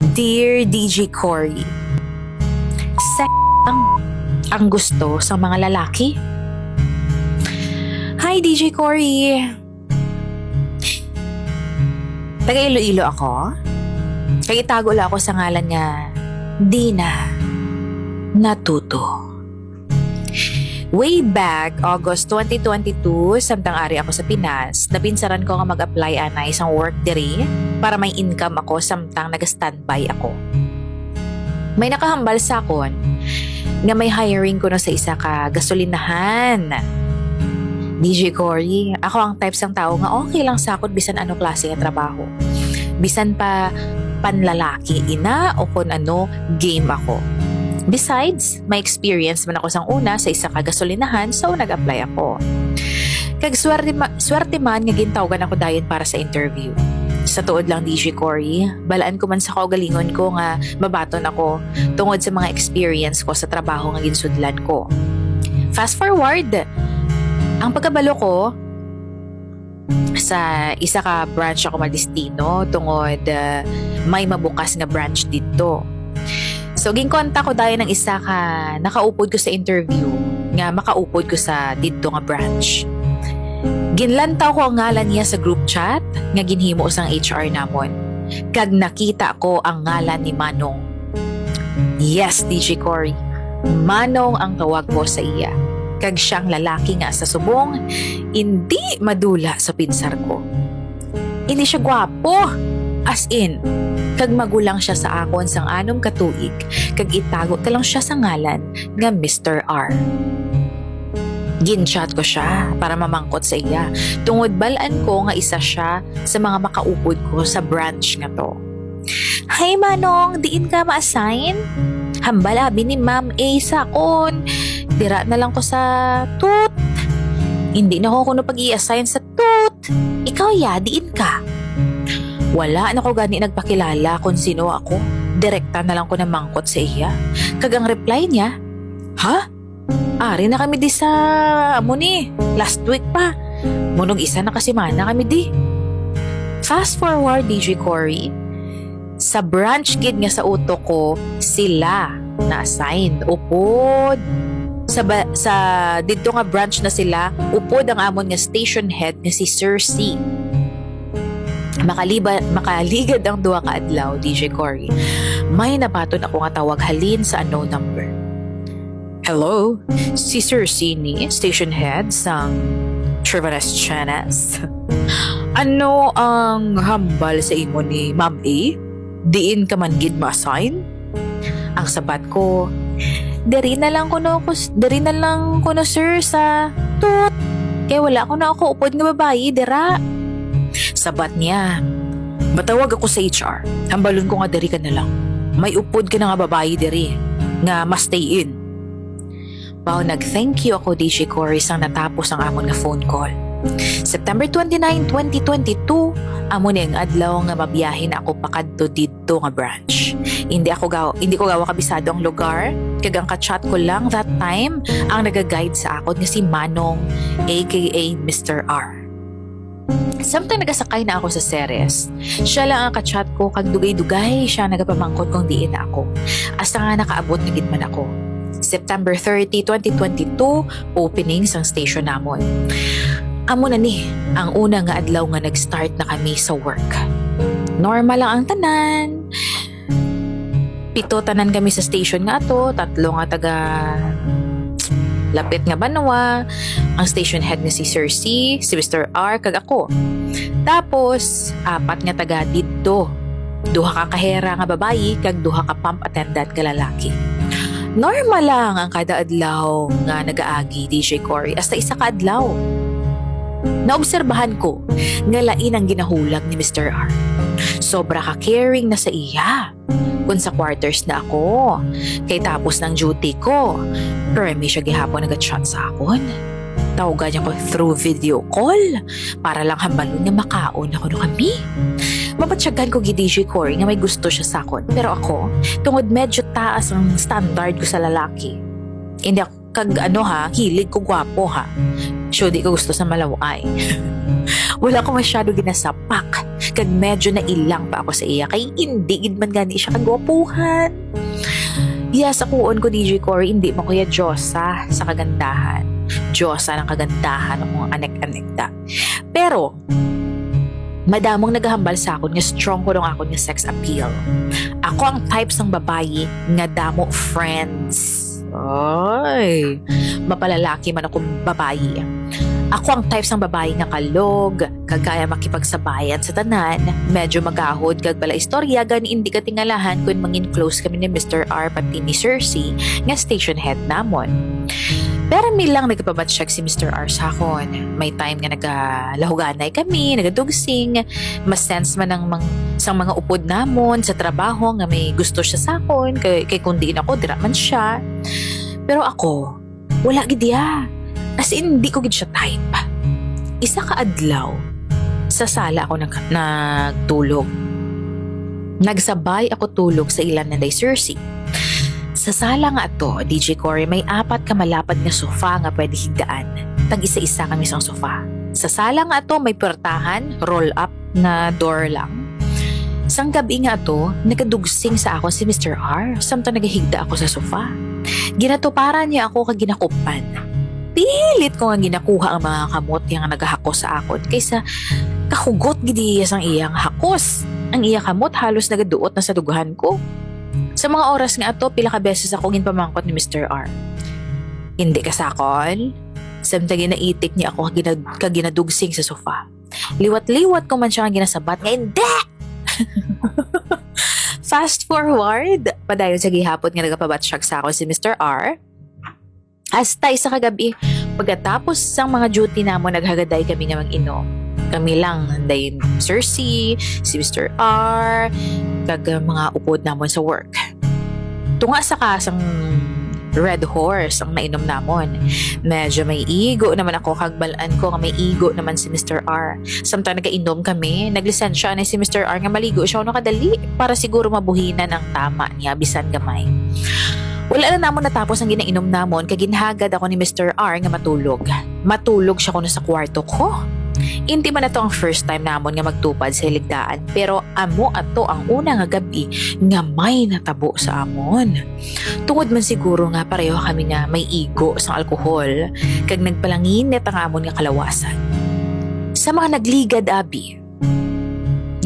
Dear DJ Cory, sex ang, ang gusto sa mga lalaki. Hi DJ Cory. Taga Iloilo ako. Kaya itago lang ako sa ngalan niya, Dina Natuto. Way back, August 2022, samtang ari ako sa Pinas, napinsaran ko nga mag-apply ana isang work diri para may income ako samtang nag-standby ako. May nakahambal sa akon nga may hiring ko na sa isa ka gasolinahan. DJ Cory, ako ang type sang tao nga okay lang sa akon bisan ano klase nga trabaho. Bisan pa panlalaki ina o kung ano game ako. Besides, may experience man ako sang una sa isa ka gasolinahan so nag-apply ako. Kag swerte, ma- swerte man nga gintawagan ako dayon para sa interview. Sa tuod lang DJ Cory, balaan ko man sa kaugalingon ko nga mabaton ako tungod sa mga experience ko sa trabaho nga ginsudlan ko. Fast forward, ang pagkabalo ko sa isa ka branch ako madistino tungod uh, may mabukas nga branch dito. So, ginkonta ko dahil ng isa ka nakaupod ko sa interview nga makaupod ko sa dito nga branch. Ginlantaw ko ang ngalan niya sa group chat nga ginhimo sang HR namon. Kag nakita ko ang ngalan ni Manong. Yes, DJ Cory. Manong ang tawag ko sa iya. Kag siyang lalaki nga sa subong, hindi madula sa pinsar ko. Hindi siya gwapo. As in, kag magulang siya sa akon sang anom katuig, kag itago ka lang siya sa ngalan nga Mr. R. Ginchat ko siya para mamangkot sa iya. Tungod balaan ko nga isa siya sa mga makaupod ko sa branch nga to. Hi Manong, diin ka ma-assign? Hambal abi ni Ma'am A sa akon. Dira na lang ko sa tut. Hindi na ko kuno pag i-assign sa tut. Ikaw ya, diin ka. Wala na ko gani nagpakilala kung sino ako. Direkta na lang ko na mangkot sa iya. Kagang reply niya, Ha? Ari na kami di sa amo ni. Last week pa. Munog isa na kasi mana kami di. Fast forward DJ Cory. Sa branch gid nga sa utok ko, sila na-assign. Upod. Sa, ba- sa dito nga branch na sila, upod ang amon nga station head nga si Sir C. Makaliba, makaligad ang duwa ka adlaw, DJ Cory. May napaton ako nga tawag halin sa unknown number. Hello, si Sir Sini, station head sang Trivanes Chanas. ano ang hambal sa imo ni Ma'am A? Diin ka man gid ma-assign? Ang sabat ko, Dari na lang ko no, dari na lang ko no sir sa tut. Kaya wala ko na ako upod nga babae, dira. Sabat niya. Matawag ako sa HR. Hambalon ko nga dari ka na lang. May upod ka na nga babae dari. Nga mas stay in. Wow, nag-thank you ako DJ Cory sang natapos ang amon nga phone call. September 29, 2022, amo ning adlaw nga mabiyahin ako pakadto didto nga branch. Hindi ako gaw, hindi ko gawa kabisado ang lugar, kag ang ka-chat ko lang that time ang nagaguide sa akon nga si Manong aka Mr. R. Samtang nagasakay na ako sa Ceres, siya lang ang ka-chat ko kag dugay-dugay siya nagapamangkot kung diin ako. Asa nga nakaabot na man ako. September 30, 2022, opening sang station namon. Amo na ni, ang una nga adlaw nga nag-start na kami sa work. Normal lang ang tanan. Pito tanan kami sa station nga ato, tatlo nga taga lapit nga banwa, ang station head nga si Sir C, si Mr. R, kag ako. Tapos, apat nga taga dito. Duha ka kahera nga babayi, kag duha ka pump attendant nga lalaki. Normal lang ang kada adlaw nga nagaagi DJ Cory hasta isa ka adlaw. Naobserbahan ko nga lain ang ginahulag ni Mr. R. Sobra ka caring na sa iya. Kung sa quarters na ako, kay tapos ng duty ko, pero may siya gihapon nag-chat sa akon. Tawagan niya ko through video call para lang hambalon nga makaon ako no kami. Mapatsyagan ko gi-DJ Cory nga may gusto siya sa akon. Pero ako, tungod medyo taas ang standard ko sa lalaki. Hindi ako kag ano ha, hilig ko gwapo ha. So di ko gusto sa malaway. Wala ko masyado ginasapak. Kag medyo na ilang pa ako sa iya. Kay hindi gid man gani siya kagwapuhan. Yes, akuon ko DJ Cory, hindi mo kuya Diyosa sa kagandahan. Diyosa ng kagandahan ng mga anek-anekta. Pero, madamong naghahambal sa akon nga strong ko nung akon nga sex appeal. Ako ang types ng babae nga damo friends. Ay, mapalalaki man akong babae. Ako ang types ng babae nga kalog, kagaya makipagsabayan sa tanan, medyo magahod kag bala istorya gani hindi ka tingalahan kung mangin close kami ni Mr. R pati ni Cersei nga station head namon. Pero mi lang nagpabatsyag si Mr. R sa akon. May time nga nagalahuganay kami, nagadugsing, mas sense man ang mang, sang mga upod namon sa trabaho nga may gusto siya sa akon, kay, kay kundi ako, dira man siya. Pero ako, wala gid ya. As in, di ko gid siya type. Isa ka adlaw, sa sala ako nag, nagtulog. Nagsabay ako tulog sa ilan na day Cersei. Sa sala nga ato, DJ Cory, may apat ka malapad nga sofa nga pwede higdaan. Tag isa-isa kami sa sofa. Sa sala nga ato, may pertahan, roll up na door lang. Sang gabi nga ato, nagadugsing sa ako si Mr. R. Samtang nagahigda ako sa sofa. Ginatuparan niya ako kag ginakupan. Pilit ko nga ginakuha ang mga kamot nga nagahakos sa akon kaysa kahugot gidi ang iyang hakos. Ang iya kamot halos nagaduot na sa dugahan ko. Sa mga oras nga ato, pila ka beses ako ginpamangkot ni Mr. R. Hindi ka sakon? Samtang ginaitik niya ako ginag kaginadugsing sa sofa. Liwat-liwat ko man siya nga ginasabat nga hindi! Fast forward, padayon sa gihapon nga nagapabatsyag sa ako si Mr. R. Hastay sa kagabi, pagkatapos sang mga duty namo naghagaday kami nga mag-inom. Kami lang, dayon Cersei, si Mr. R, kag mga upod namon sa work. Tunga sa kasang Red Horse ang nainom namon. Medyo may igo naman ako kag balaan ko nga may igo naman si Mr. R. Samtang nagainom kami, naglisensya na si Mr. R nga maligo siya no kadali para siguro mabuhinan ang tama niya bisan gamay. Wala na namon natapos ang ginainom namon kag ginhagad ako ni Mr. R nga matulog. Matulog siya kuno sa kwarto ko. Hindi man na to ang first time namon nga magtupad sa hiligdaan pero amo ato ang una nga gabi nga may natabo sa amon. Tungod man siguro nga pareho kami nga may igo sa alkohol kag nagpalanginit ang amon nga kalawasan. Sa mga nagligad abi,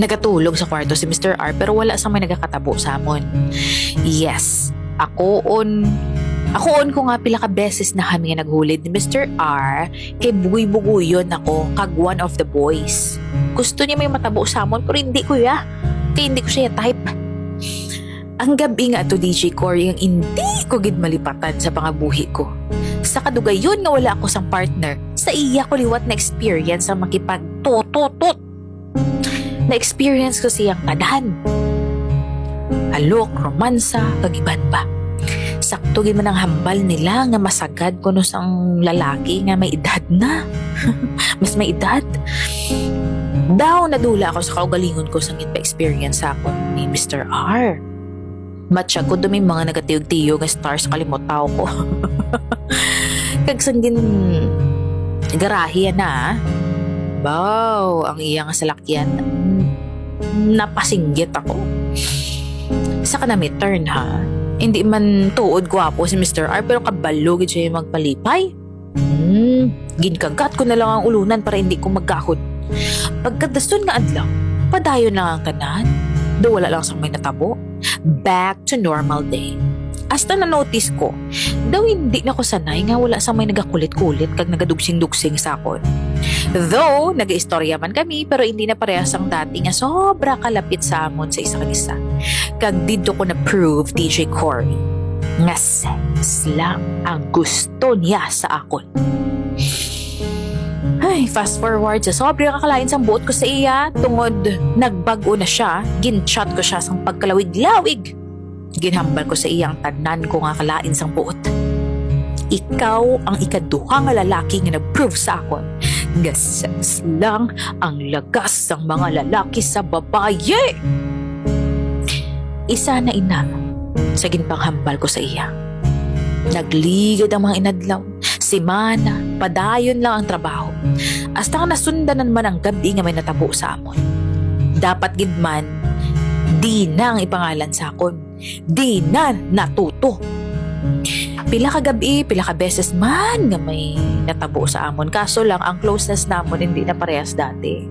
nagatulog sa kwarto si Mr. R pero wala sa may nagakatabo sa amon. Yes, ako on ako on ko nga pila ka beses na kami naghulid ni Mr. R kay bugoy-bugoyon ako kag one of the boys. Gusto niya may matabo sa amon pero hindi ko ya. Kaya hindi ko siya type. Ang gabi nga to DJ Cory ang hindi ko gid malipatan sa pangabuhi ko. Sa kadugayon nga wala ako sang partner, sa iya ko liwat na experience ang makipag-tututot. Na-experience ko siyang tadahan. Alok, romansa, kagiban pa sakto gid man ang hambal nila nga masagad kuno sang lalaki nga may edad na. Mas may edad. Daw nadula ako sa kaugalingon ko sang pa-experience sa ako ni Mr. R. Matcha ko dumi mga nagatiyog-tiyog nga stars sa kalimutaw ko. Kag sanggin garahe na. Wow, ang iyang salakyan. Napasinggit ako. Sa kanami turn ha hindi man tuod gwapo si Mr. R pero kabalo gid siya magpalipay. Hmm, ginkagat ko na lang ang ulunan para hindi ko magkahod. Pagkadason nga adlaw, padayon lang ang tanan. Do wala lang sa may natabo. Back to normal day. Hasta na-notice ko, daw hindi na ko sanay nga wala sa may nagakulit-kulit kag nagadugsing-dugsing sa akon. Though, nag-istorya man kami pero hindi na parehas ang dati nga sobra kalapit sa amon sa isa kag isa. Kag dito ko na-prove DJ Cory nga sex lang ang gusto niya sa akon. Ay, fast forward sa sobrang kakalain sa buot ko sa iya tungod nagbago na siya, ginchat ko siya sang pagkalawig-lawig. Ginhambal ko sa iyang tanan ko nga kalain sang buot. Ikaw ang ikaduha nga lalaki nga nag-prove sa akon nga sex lang ang lagas ng mga lalaki sa babaye. Isa na ina sa ginpanghambal ko sa iya. Nagligad ang mga inadlaw, simana, Padayon lang ang trabaho. Hasta nga nasundanan man ang gabi nga may natabo sa amon. Dapat gid man, di na ang ipangalan sa akon. Di na natuto. Pila ka gabi, pila ka beses man nga may natabo sa amon. Kaso lang, ang closeness namon hindi na parehas dati.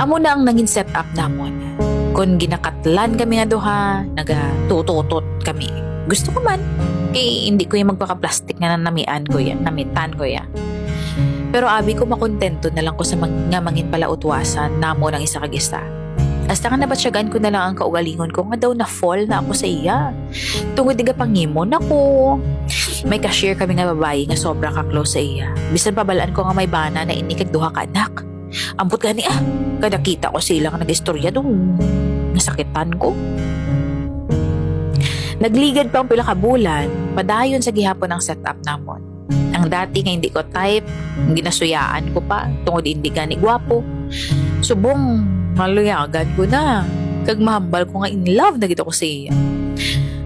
Amo na ang naging set up namon. Kung ginakatlan kami nga duha, nagatututot kami. Gusto ko man. Eh, hindi ko yung magpaka-plastic nga na namian ko yan, namitan ko yan. Pero abi ko makontento na lang ko sa nga mangin pala utwasan namo ng isa kag isa. Hasta nga nabatsyagan ko na lang ang kaugalingon ko nga daw na fall na ako sa iya. Tungod nga pangimon ako. May cashier kami nga babae nga sobrang ka-close sa iya. Bisan pabalaan ko nga may bana na inikag duha ka anak. Ambot gani ah, kada kita ko sila nga nag-istorya dong nasakitan ko. Nagligad pa ang pila ka bulan, padayon sa gihapon ng setup namon. Ang dati nga hindi ko type, ginasuyaan ko pa, tungod hindi gani gwapo. Subong, maluyagan ko na. Kag mahambal ko nga in love na gito ko siya.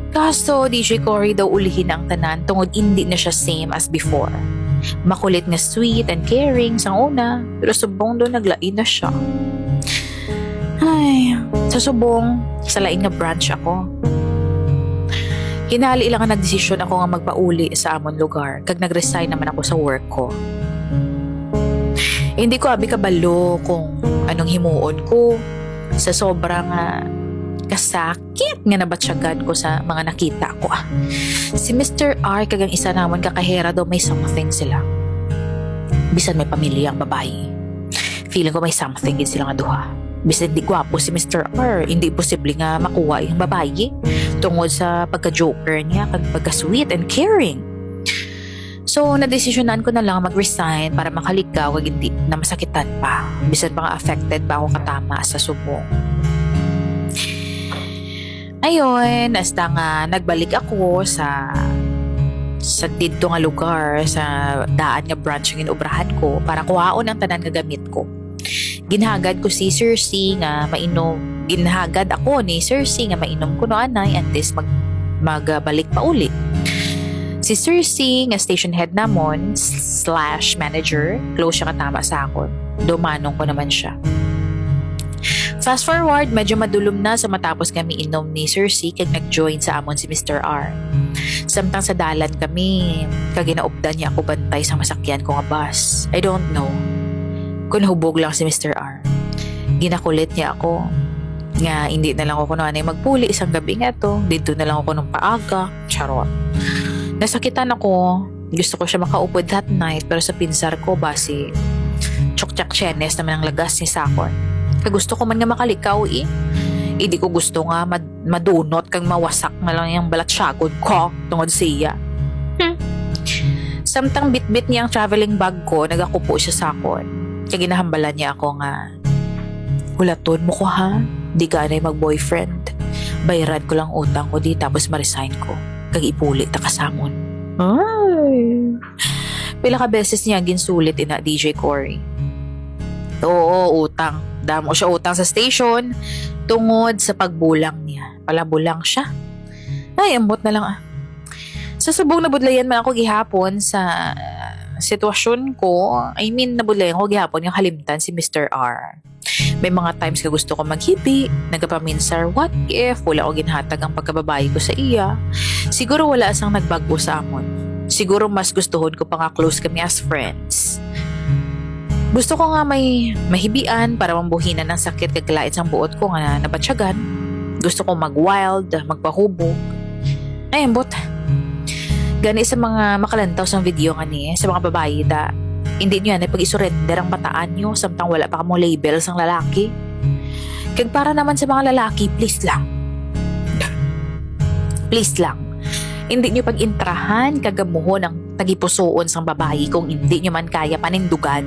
Kaso, DJ Cory daw ulihin ang tanan tungod hindi na siya same as before. Makulit nga sweet and caring sa una, pero subong doon naglain na siya. Ay, sa subong, sa lain nga branch ako. Hinali lang ang nagdesisyon ako nga magpauli sa amon lugar kag nag-resign naman ako sa work ko. Hindi ko abi kabalo kung anong himuon ko sa sobrang ah, kasakit nga nabatsyagan ko sa mga nakita ko. ah. Si Mr. R kagang isa naman kakahera daw may something sila. Bisan may pamilya ang babae. Feeling ko may something din sila nga duha. Bisan di gwapo si Mr. R, hindi posible nga makuha yung babae tungod sa pagka-joker niya pagka-sweet and caring. So, nadesisyonan ko na lang mag-resign para makalikaw kag hindi na masakitan pa. Bisan pa affected pa ako katama sa subong. Ayun, hasta nga nagbalik ako sa sa dito nga lugar sa daan nga branch nga inubrahan ko para kuhaon ang tanan nga gamit ko. Ginhagad ko si Sir C nga mainom. Ginhagad ako ni Sir C nga mainom ko no anay antes mag magbalik pa uli. Si Sir C nga station head namon slash manager, close siya katama sa akon. Dumanong ko naman siya. Fast forward, medyo madulom na sa matapos kami inom ni Sir C kag nag-join sa amon si Mr. R. Samtang sa dalan kami, kag ginaupdan niya ako bantay sa masakyan ko nga bus. I don't know. Kung hubog lang si Mr. R. Ginakulit niya ako. Nga, hindi na lang ako kuno anay magpuli isang gabi nga to. Dito na lang ako nung paaga. Charot. Nasakitan ako. Gusto ko siya makaupo that night pero sa pinsar ko basi tsuktsak chenes naman ang lagas ni Sakon. Kaya gusto ko man nga makalikaw eh. Hindi ko gusto nga mad- madunot kang mawasak na lang yung balatsagod ko tungod siya. Hmm. Samtang bit-bit niya ang traveling bag ko, nagakupo siya sa akon. Kaya ginahambalan niya ako nga, Hulaton mo ko ha, di ka anay mag-boyfriend. Bayaran ko lang utang ko di tapos ma-resign ko. Kag ipuli ta kasamon. Ay. Pila ka beses niya ginsulit ina DJ Cory. Oo, utang. Damo siya utang sa station tungod sa pagbulang niya. Palabulang siya. Ay, ambot na lang ah. Sa subong nabudlayan man ako gihapon sa sitwasyon ko. I mean, nabudlayan ko gihapon yung halimtan si Mr. R. May mga times ka gusto ko maghibi, nagapaminsar, what if wala ko ginhatag ang pagkababae ko sa iya? Siguro wala asang nagbago sa amon. Siguro mas gustuhon ko pa nga close kami as friends. Gusto ko nga may mahibian para mambuhinan ng sakit kaglain sa buot ko nga nabatsyagan. Gusto ko mag-wild, magpahubog. Ay, ambot. Gani sa mga makalantaw sa video nga ni, sa mga babae da, hindi nyo yan ay pag-isurrender ang bataan nyo samtang wala pa kamo label sang lalaki. Kag para naman sa mga lalaki, please lang. please lang. Hindi nyo pag-intrahan kagamuhon ang tagipusoon sang babae kung hindi nyo man kaya panindugan.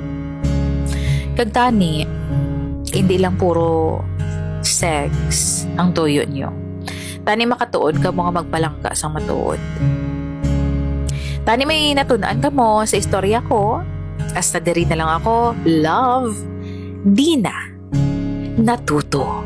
Kag tani, hindi lang puro sex ang tuyo nyo. Tani makatuod ka mga magpalangka sang matuod. Tani may natunan ka mo sa istorya ko. Hasta diri na lang ako, love, di na, natuto.